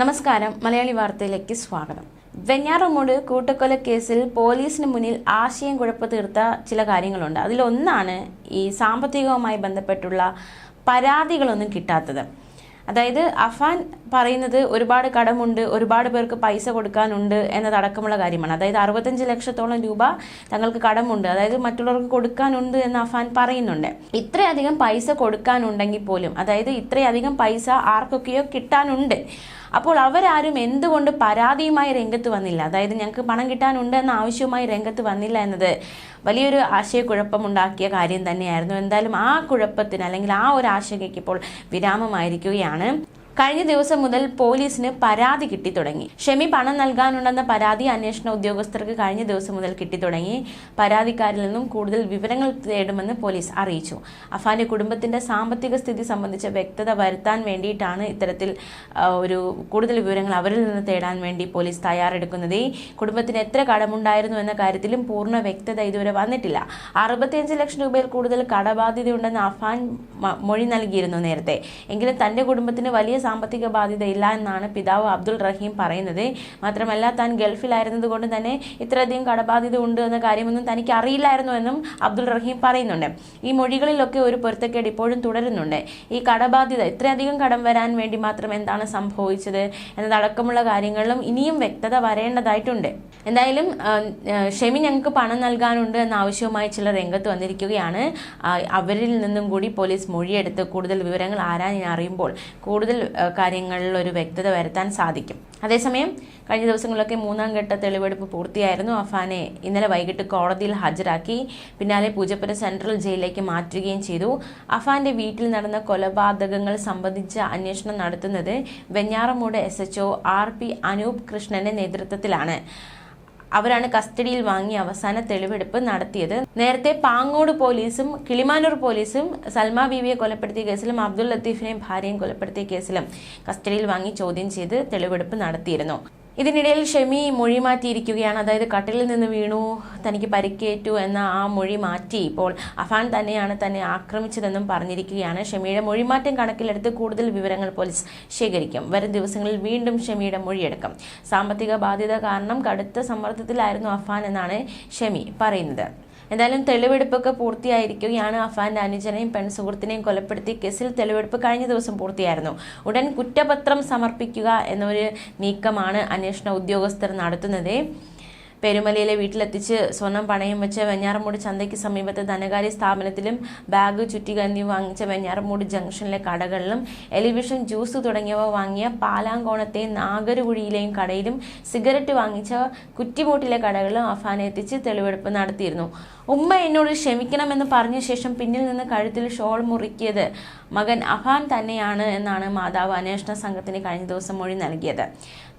നമസ്കാരം. മലയാളി വാർത്തയിലേക്ക് സ്വാഗതം. വെഞ്ഞാറമൂട് കൂട്ടക്കൊല കേസിൽ പോലീസിന് മുന്നിൽ ആശയം കുഴപ്പ തീർത്ത ചില കാര്യങ്ങളുണ്ട്. അതിലൊന്നാണ് ഈ സാമ്പത്തികവുമായി ബന്ധപ്പെട്ടുള്ള പരാതികളൊന്നും കിട്ടാത്തത്. അതായത് അഫാൻ പറയുന്നത് ഒരുപാട് കടമുണ്ട് ഒരുപാട് പേർക്ക് പൈസ കൊടുക്കാനുണ്ട് എന്നതടക്കമുള്ള കാര്യമാണ്. അതായത് അറുപത്തഞ്ച് ലക്ഷത്തോളം രൂപ തങ്ങൾക്ക് കടമുണ്ട് അതായത് മറ്റുള്ളവർക്ക് കൊടുക്കാനുണ്ട് എന്ന് അഫാൻ പറയുന്നുണ്ട്. ഇത്രയധികം പൈസ കൊടുക്കാനുണ്ടെങ്കിൽ പോലും അതായത് ഇത്രയധികം പൈസ ആർക്കൊക്കെയോ കിട്ടാനുണ്ട്. അപ്പോൾ അവരാരും എന്തുകൊണ്ട് പരാതിയുമായി രംഗത്ത് വന്നില്ല? അതായത് ഞങ്ങൾക്ക് പണം കിട്ടാനുണ്ട് എന്ന ആവശ്യവുമായി രംഗത്ത് വന്നില്ല എന്നത് വലിയൊരു ആശയക്കുഴപ്പമുണ്ടാക്കിയ കാര്യം തന്നെയായിരുന്നു. എന്തായാലും ആ കുഴപ്പത്തിന് അല്ലെങ്കിൽ ആ ഒരു ആശങ്കയ്ക്ക് ഇപ്പോൾ വിരാമമായിരിക്കുകയാണ്. കഴിഞ്ഞ ദിവസം മുതൽ പോലീസിന് പരാതി കിട്ടി തുടങ്ങി. ഷെമി പണം നൽകാനുണ്ടെന്ന പരാതി അന്വേഷണ ഉദ്യോഗസ്ഥർക്ക് കഴിഞ്ഞ ദിവസം മുതൽ കിട്ടി തുടങ്ങി. പരാതിക്കാരിൽ നിന്നും കൂടുതൽ വിവരങ്ങൾ തേടുമെന്ന് പോലീസ് അറിയിച്ചു. അഫാന്റെ കുടുംബത്തിന്റെ സാമ്പത്തിക സ്ഥിതി സംബന്ധിച്ച വ്യക്തത വരുത്താൻ വേണ്ടിയിട്ടാണ് ഇത്തരത്തിൽ ഒരു കൂടുതൽ വിവരങ്ങൾ അവരിൽ നിന്ന് തേടാൻ വേണ്ടി പോലീസ് തയ്യാറെടുക്കുന്നത്. കുടുംബത്തിന് എത്ര കടമുണ്ടായിരുന്നു എന്ന കാര്യത്തിലും പൂർണ വ്യക്തത ഇതുവരെ വന്നിട്ടില്ല. അറുപത്തിയഞ്ച് ലക്ഷം രൂപയിൽ കൂടുതൽ കടബാധ്യതയുണ്ടെന്ന് അഫാൻ മൊഴി നൽകിയിരുന്നു നേരത്തെ. എങ്കിലും തന്റെ കുടുംബത്തിന് വലിയ സാമ്പത്തിക ബാധ്യതയില്ല എന്നാണ് പിതാവ് അബ്ദുൾ റഹീം പറയുന്നത്. മാത്രമല്ല താൻ ഗൾഫിലായിരുന്നത് കൊണ്ട് തന്നെ ഇത്രയധികം കടബാധ്യത ഉണ്ട് എന്ന കാര്യമൊന്നും തനിക്ക് അറിയില്ലായിരുന്നു എന്നും അബ്ദുൾ റഹീം പറയുന്നുണ്ട്. ഈ മൊഴികളിലൊക്കെ ഒരു പൊരുത്തക്കേട് ഇപ്പോഴും തുടരുന്നുണ്ട്. ഈ കടബാധ്യത ഇത്രയധികം കടം വരാൻ വേണ്ടി മാത്രം എന്താണ് സംഭവിച്ചത് എന്നതടക്കമുള്ള കാര്യങ്ങളിലും ഇനിയും വ്യക്തത വരേണ്ടതായിട്ടുണ്ട്. എന്തായാലും ഷെമി ഞങ്ങൾക്ക് പണം നൽകാനുണ്ട് എന്ന ആവശ്യവുമായി ചിലർ രംഗത്ത് വന്നിരിക്കുകയാണ്. അവരിൽ നിന്നും കൂടി പോലീസ് മൊഴിയെടുത്ത് കൂടുതൽ വിവരങ്ങൾ ആരാൻ അറിയുമ്പോൾ കൂടുതൽ കാര്യങ്ങളിൽ ഒരു വ്യക്തത വരുത്താൻ സാധിക്കും. അതേസമയം കഴിഞ്ഞ ദിവസങ്ങളിലൊക്കെ മൂന്നാം ഘട്ട തെളിവെടുപ്പ് പൂർത്തിയായിരുന്നു. അഫാനെ ഇന്നലെ വൈകിട്ട് കോടതിയിൽ ഹാജരാക്കി പിന്നാലെ പൂജപ്പുര സെൻട്രൽ ജയിലിലേക്ക് മാറ്റുകയും ചെയ്തു. അഫാന്റെ വീട്ടിൽ നടന്ന കൊലപാതകങ്ങൾ സംബന്ധിച്ച അന്വേഷണം നടത്തുന്നത് Venjaramoodu S H R P Anoop കൃഷ്ണന്റെ നേതൃത്വത്തിലാണ്. അവരാണ് കസ്റ്റഡിയിൽ വാങ്ങി അവസാന തെളിവെടുപ്പ് നടത്തിയത്. നേരത്തെ പാങ്ങോട് പോലീസും കിളിമാനൂർ പോലീസും സൽമ ബീവിയെ കൊലപ്പെടുത്തിയ കേസിലും അബ്ദുൾ ലത്തീഫിനെയും ഭാര്യയും കൊലപ്പെടുത്തിയ കേസിലും കസ്റ്റഡിയിൽ വാങ്ങി ചോദ്യം ചെയ്ത് തെളിവെടുപ്പ് നടത്തിയിരുന്നു. ഇതിനിടയിൽ ഷെമി മൊഴി മാറ്റിയിരിക്കുകയാണ്. അതായത് കട്ടിലിൽ നിന്ന് വീണു തനിക്ക് പരിക്കേറ്റു എന്ന ആ മൊഴി മാറ്റി ഇപ്പോൾ അഫാൻ തന്നെയാണ് തന്നെ ആക്രമിച്ചതെന്നും പറഞ്ഞിരിക്കുകയാണ്. ഷെമിയുടെ മൊഴിമാറ്റം കണക്കിലെടുത്ത് കൂടുതൽ വിവരങ്ങൾ പോലീസ് ശേഖരിക്കും. വരും ദിവസങ്ങളിൽ വീണ്ടും ഷെമിയുടെ മൊഴിയെടുക്കും. സാമ്പത്തിക ബാധ്യത കാരണം കടുത്ത സമ്മർദ്ദത്തിലായിരുന്നു അഫാൻ എന്നാണ് ഷെമി പറയുന്നത്. എന്തായാലും തെളിവെടുപ്പൊക്കെ പൂർത്തിയായിരിക്കുകയാണ്. അഫാന്റെ അനുജനെയും പെൺസുഹൃത്തിനെയും കൊലപ്പെടുത്തിയ കേസിൽ തെളിവെടുപ്പ് കഴിഞ്ഞ ദിവസം പൂർത്തിയായിരുന്നു. ഉടൻ കുറ്റപത്രം സമർപ്പിക്കുക എന്നൊരു നീക്കമാണ് അന്വേഷണ ഉദ്യോഗസ്ഥർ നടത്തുന്നത്. പെരുമലയിലെ വീട്ടിലെത്തിച്ച് സ്വർണം പണയം വെച്ച വെഞ്ഞാറമൂട് ചന്തയ്ക്ക് സമീപത്തെ ധനകാര്യ സ്ഥാപനത്തിലും ബാഗ് ചുറ്റിക എന്നിവ വാങ്ങിച്ച വെഞ്ഞാറമൂട് ജംഗ്ഷനിലെ കടകളിലും എലിവിഷൻ ജ്യൂസ് തുടങ്ങിയവ വാങ്ങിയ പാലാങ്കോണത്തെ നാഗരുകുഴിയിലെയും കടയിലും സിഗരറ്റ് വാങ്ങിച്ച കുറ്റിമൂട്ടിലെ കടകളിലും അഫാനെ എത്തിച്ച് തെളിവെടുപ്പ് നടത്തിയിരുന്നു. ഉമ്മ എന്നോട് ക്ഷമിക്കണമെന്ന് പറഞ്ഞ ശേഷം പിന്നിൽ നിന്ന് കഴുത്തിൽ ഷോൾ മുറുക്കിയത് മകൻ അഫാൻ തന്നെയാണ് എന്നാണ് മാതാവ് അന്വേഷണ സംഘത്തിന് കഴിഞ്ഞ ദിവസം മൊഴി നൽകിയത്.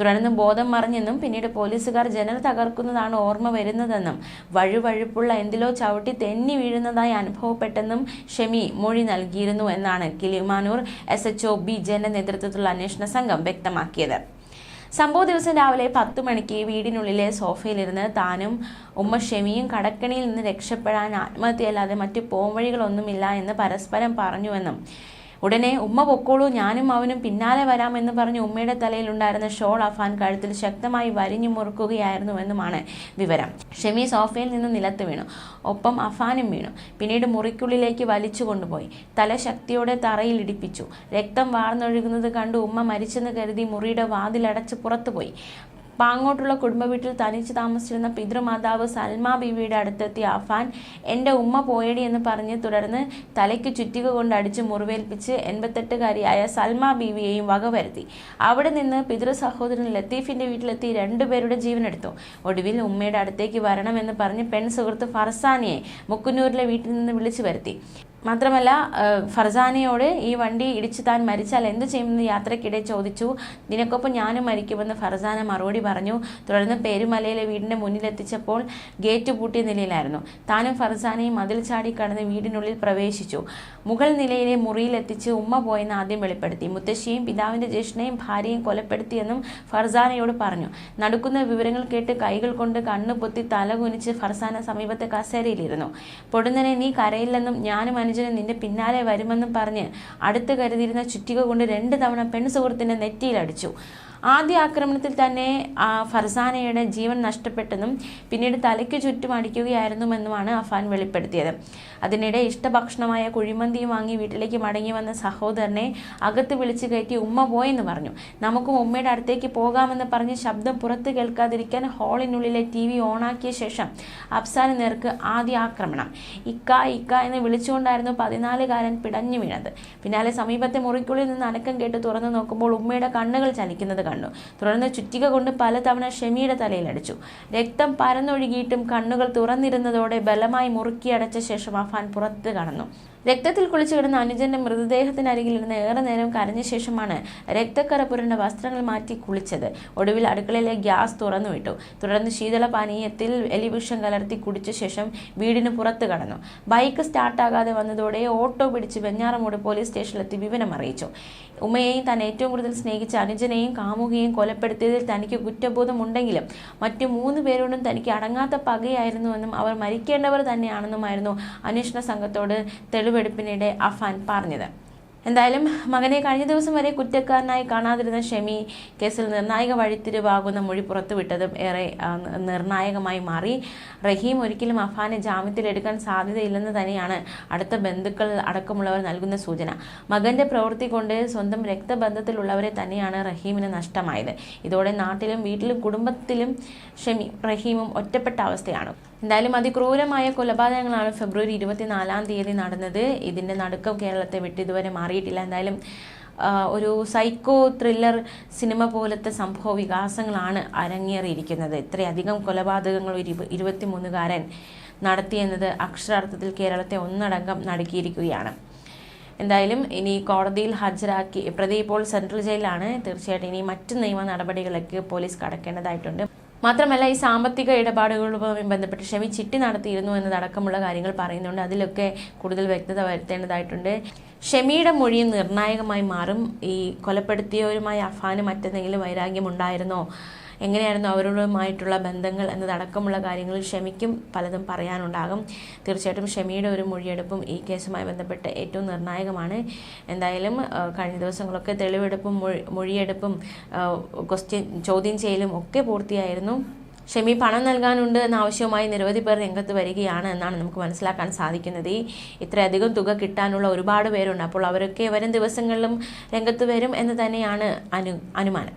തുടർന്ന് ബോധം മറിഞ്ഞെന്നും പിന്നീട് പോലീസുകാർ ജനൽ തകർക്കുന്നതാണ് ഓർമ്മ വരുന്നതെന്നും വഴുവഴുപ്പുള്ള എന്തിലോ ചവിട്ടി തെന്നി വീഴുന്നതായി അനുഭവപ്പെട്ടെന്നും ഷെമി മൊഴി നൽകിയിരുന്നു എന്നാണ് Kilimanoor S H O B ജന്റെ നേതൃത്വത്തിലുള്ള അന്വേഷണ സംഘം വ്യക്തമാക്കിയത്. സംഭവ ദിവസം രാവിലെ പത്ത് മണിക്ക് വീടിനുള്ളിലെ സോഫയിലിരുന്ന് താനും ഉമ്മ ഷെമിയും കടക്കണിയിൽ നിന്ന് രക്ഷപ്പെടാൻ ആത്മഹത്യയല്ലാതെ മറ്റു പോംവഴികളൊന്നുമില്ല എന്ന് പരസ്പരം പറഞ്ഞുവെന്നും ഉടനെ ഉമ്മ പൊക്കോളൂ ഞാനും അവനും പിന്നാലെ വരാമെന്ന് പറഞ്ഞ് ഉമ്മയുടെ തലയിലുണ്ടായിരുന്ന ഷോൾ അഫാൻ കഴുത്തിൽ ശക്തമായി വരിഞ്ഞു മുറുക്കുകയായിരുന്നുവെന്നുമാണ് വിവരം. ഷെമി സോഫയിൽ നിന്ന് നിലത്ത് വീണു. ഒപ്പം അഫാനും വീണു. പിന്നീട് മുറിക്കുള്ളിലേക്ക് വലിച്ചു കൊണ്ടുപോയി. തല ശക്തിയോടെ തറയിൽ ഇടിപ്പിച്ചു. രക്തം വാർന്നൊഴുകുന്നത് കണ്ട് ഉമ്മ മരിച്ചെന്ന് കരുതി മുറിയുടെ വാതിലടച്ച് പുറത്തുപോയി. പാങ്ങോട്ടുള്ള കുടുംബ വീട്ടിൽ തനിച്ച് താമസിച്ചിരുന്ന പിതൃമാതാവ് സൽമ ബീവിയുടെ അടുത്തെത്തിയ അഫാൻ എന്റെ ഉമ്മ പോയടി എന്ന് പറഞ്ഞ് തുടർന്ന് തലയ്ക്ക് ചുറ്റിക കൊണ്ട് അടിച്ച് മുറിവേൽപ്പിച്ച് എൺപത്തെട്ടുകാരിയായ സൽമ ബീവിയെയും വകവരുത്തി അവിടെ നിന്ന് പിതൃ സഹോദരൻ ലത്തീഫിന്റെ വീട്ടിലെത്തി രണ്ടുപേരുടെ ജീവനെടുത്തു. ഒടുവിൽ ഉമ്മയുടെ അടുത്തേക്ക് വരണമെന്ന് പറഞ്ഞ് പെൺ സുഹൃത്ത് ഫർസാനിയെ മുക്കുന്നൂരിലെ വീട്ടിൽ നിന്ന് വിളിച്ചു വരുത്തി. മാത്രമല്ല ഫർസാനയോട് ഈ വണ്ടി ഇടിച്ച് താൻ മരിച്ചാൽ എന്തു ചെയ്യുമെന്ന് യാത്രക്കിടെ ചോദിച്ചു. നിനക്കൊപ്പം ഞാനും മരിക്കുമെന്ന് ഫർസാന മറുപടി പറഞ്ഞു. തുടർന്ന് പേരുമലയിലെ വീടിന്റെ മുന്നിലെത്തിച്ചപ്പോൾ ഗേറ്റ് പൂട്ടിയ നിലയിലായിരുന്നു. താനും ഫർസാനയും മതിൽ ചാടി കടന്ന് വീടിനുള്ളിൽ പ്രവേശിച്ചു. മുകൾ നിലയിലെ മുറിയിലെത്തിച്ച് ഉമ്മ പോയെന്ന് ആദ്യം വെളിപ്പെടുത്തി. മുത്തശ്ശിയും പിതാവിന്റെ ജ്യേഷ്ഠനെയും ഭാര്യയും കൊലപ്പെടുത്തിയെന്നും ഫർസാനയോട് പറഞ്ഞു. നടക്കുന്ന വിവരങ്ങൾ കേട്ട് കൈകൾ കൊണ്ട് കണ്ണു പൊത്തി തല കുനിച്ച് ഫർസാന സമീപത്തെ കസേരയിലിരുന്നു. പൊടുന്നനെ നീ കരയില്ലെന്നും ഞാനും അനുജനും നിന്റെ പിന്നാലെ വരുമെന്നും പറഞ്ഞ് അടുത്ത് കരുതിയിരുന്ന ചുറ്റിക കൊണ്ട് രണ്ട് തവണ പെൺ സുഹൃത്തിന്റെ നെറ്റിയിലടിച്ചു ആദ്യ ആക്രമണത്തിൽ തന്നെ ഫർസാനയുടെ ജീവൻ നഷ്ടപ്പെട്ടെന്നും പിന്നീട് തലയ്ക്ക് ചുറ്റും അടിക്കുകയായിരുന്നുവെന്നുമാണ് അഫാൻ വെളിപ്പെടുത്തിയത്. അതിനിടെ ഇഷ്ടഭക്ഷണമായ കുഴിമന്തിയും വാങ്ങി വീട്ടിലേക്ക് മടങ്ങി വന്ന സഹോദരനെ അകത്ത് വിളിച്ചു കയറ്റി ഉമ്മ പോയെന്ന് പറഞ്ഞു. നമുക്കും ഉമ്മയുടെ അടുത്തേക്ക് പോകാമെന്ന് പറഞ്ഞ് ശബ്ദം പുറത്ത് കേൾക്കാതിരിക്കാൻ ഹാളിനുള്ളിലെ ടി വി ഓണാക്കിയ ശേഷം അഫ്സാന് നേർക്ക് ആദ്യ ആക്രമണം. ഇക്ക ഇക്ക എന്ന് വിളിച്ചുകൊണ്ടായിരുന്നു പതിനാലുകാരൻ പിടഞ്ഞു വീണത്. പിന്നാലെ സമീപത്തെ മുറിക്കുള്ളിൽ നിന്ന് അനക്കം കേട്ട് തുറന്നു നോക്കുമ്പോൾ ഉമ്മയുടെ കണ്ണുകൾ ചലിക്കുന്നത് കണ്ടു. തുടർന്ന് ചുറ്റിക കൊണ്ട് പലതവണ ഷെമിയുടെ തലയിലടിച്ചു. രക്തം പരന്നൊഴുകിയിട്ടും കണ്ണുകൾ തുറന്നിരുന്നതോടെ ബലമായി മുറുക്കിയടച്ച ശേഷം അഫാൻ പുറത്ത് കടന്നു. രക്തത്തിൽ കുളിച്ചു കിടന്ന അനുജന്റെ മൃതദേഹത്തിനരികിൽ ഇരുന്ന് ഏറെ നേരം കരഞ്ഞ ശേഷമാണ് രക്തക്കര പുരണ്ട വസ്ത്രങ്ങൾ മാറ്റി കുളിച്ചത്. ഒടുവിൽ അടുക്കളയിലെ ഗ്യാസ് തുറന്നുവിട്ടു. തുടർന്ന് ശീതളപാനീയത്തിൽ എലിവിഷം കലർത്തി കുടിച്ച ശേഷം വീടിന് പുറത്തു കടന്നു. ബൈക്ക് സ്റ്റാർട്ടാകാതെ വന്നതോടെ ഓട്ടോ പിടിച്ച് വെഞ്ഞാറമൂട് പോലീസ് സ്റ്റേഷനിലെത്തി വിവരം അറിയിച്ചു. ഉമ്മയെയും താൻ ഏറ്റവും കൂടുതൽ സ്നേഹിച്ച അനുജനെയും കാമുകയും കൊലപ്പെടുത്തിയതിൽ തനിക്ക് കുറ്റബോധമുണ്ടെങ്കിലും മറ്റു മൂന്ന് പേരോടും തനിക്ക് അടങ്ങാത്ത പകയായിരുന്നുവെന്നും അവർ മരിക്കേണ്ടവർ തന്നെയാണെന്നുമായിരുന്നു അന്വേഷണ സംഘത്തോട് തെളിവെടുപ്പിനിടെ അഫാൻ പറഞ്ഞത്. എന്തായാലും മകനെ കഴിഞ്ഞ ദിവസം വരെ കുറ്റക്കാരനായി കാണാതിരുന്ന ഷെമി കേസിൽ നിർണായക വഴിത്തിരിവാകുന്ന മൊഴി പുറത്തുവിട്ടതും ഏറെ നിർണായകമായി മാറി. റഹീം ഒരിക്കലും അഫാനെ ജാമ്യത്തിലെടുക്കാൻ സാധ്യതയില്ലെന്ന് തന്നെയാണ് അടുത്ത ബന്ധുക്കൾ അടക്കമുള്ളവർ നൽകുന്ന സൂചന. മകന്റെ പ്രവൃത്തി കൊണ്ട് സ്വന്തം രക്തബന്ധത്തിലുള്ളവരെ തന്നെയാണ് റഹീമിന് നഷ്ടമായത്. ഇതോടെ നാട്ടിലും വീട്ടിലും കുടുംബത്തിലും ഷെമി റഹീമും ഒറ്റപ്പെട്ട അവസ്ഥയാണ്. എന്തായാലും അതിക്രൂരമായ കൊലപാതകങ്ങളാണ് ഫെബ്രുവരി ഇരുപത്തിനാലാം തീയതി നടന്നത്. ഇതിന്റെ നടുക്കം കേരളത്തെ വിട്ട് ഇതുവരെ മാറിയിട്ടില്ല. എന്തായാലും ഒരു സൈക്കോ ത്രില്ലർ സിനിമ പോലത്തെ സംഭവ വികാസങ്ങളാണ് അരങ്ങേറിയിരിക്കുന്നത്. ഇത്രയധികം കൊലപാതകങ്ങൾ ഒരു ഇരുപ- ഇരുപത്തിമൂന്നുകാരൻ നടത്തിയെന്നത് അക്ഷരാർത്ഥത്തിൽ കേരളത്തെ ഒന്നടങ്കം നടുക്കിയിരിക്കുകയാണ്. എന്തായാലും ഇനി കോടതിയിൽ ഹാജരാക്കി പ്രതി ഇപ്പോൾ സെൻട്രൽ ജയിലിലാണ്. തീർച്ചയായിട്ടും ഇനി മറ്റ് നിയമ നടപടികളിലേക്ക് പോലീസ് കടക്കേണ്ടതായിട്ടുണ്ട്. മാത്രമല്ല ഈ സാമ്പത്തിക ഇടപാടുകളുമായി ബന്ധപ്പെട്ട് ഷെമി ചിട്ടി നടത്തിയിരുന്നു എന്നതടക്കമുള്ള കാര്യങ്ങൾ പറയുന്നുണ്ട്. അതിലൊക്കെ കൂടുതൽ വ്യക്തത വരുത്തേണ്ടതായിട്ടുണ്ട്. ഷെമിയുടെ മൊഴിയും നിർണായകമായി മാറും. ഈ കൊലപ്പെടുത്തിയവരുമായി അഫാന് മറ്റെന്തെങ്കിലും വൈരാഗ്യം ഉണ്ടായിരുന്നോ? എങ്ങനെയായിരുന്നു അവരുമായിട്ടുള്ള ബന്ധങ്ങൾ എന്നതടക്കമുള്ള കാര്യങ്ങളിൽ ഷമിക്കും പലതും പറയാനുണ്ടാകും. തീർച്ചയായിട്ടും ഷെമിയുടെ ഒരു മൊഴിയെടുപ്പും ഈ കേസുമായി ബന്ധപ്പെട്ട് ഏറ്റവും നിർണായകമാണ്. എന്തായാലും കഴിഞ്ഞ ദിവസങ്ങളൊക്കെ തെളിവെടുപ്പും മൊഴി മൊഴിയെടുപ്പും ക്വസ്റ്റ്യൻ ചോദ്യം ചെയ്യലും ഒക്കെ പൂർത്തിയായിരുന്നു. ഷെമി പണം നൽകാനുണ്ട് എന്ന ആവശ്യവുമായി നിരവധി പേർ രംഗത്ത് വരികയാണ് എന്നാണ് നമുക്ക് മനസ്സിലാക്കാൻ സാധിക്കുന്നത്. ഇത്രയധികം തുക കിട്ടാനുള്ള ഒരുപാട് പേരുണ്ട്. അപ്പോൾ അവരൊക്കെ വരും ദിവസങ്ങളിലും രംഗത്ത് വരും എന്ന് തന്നെയാണ് അനു അനുമാനം.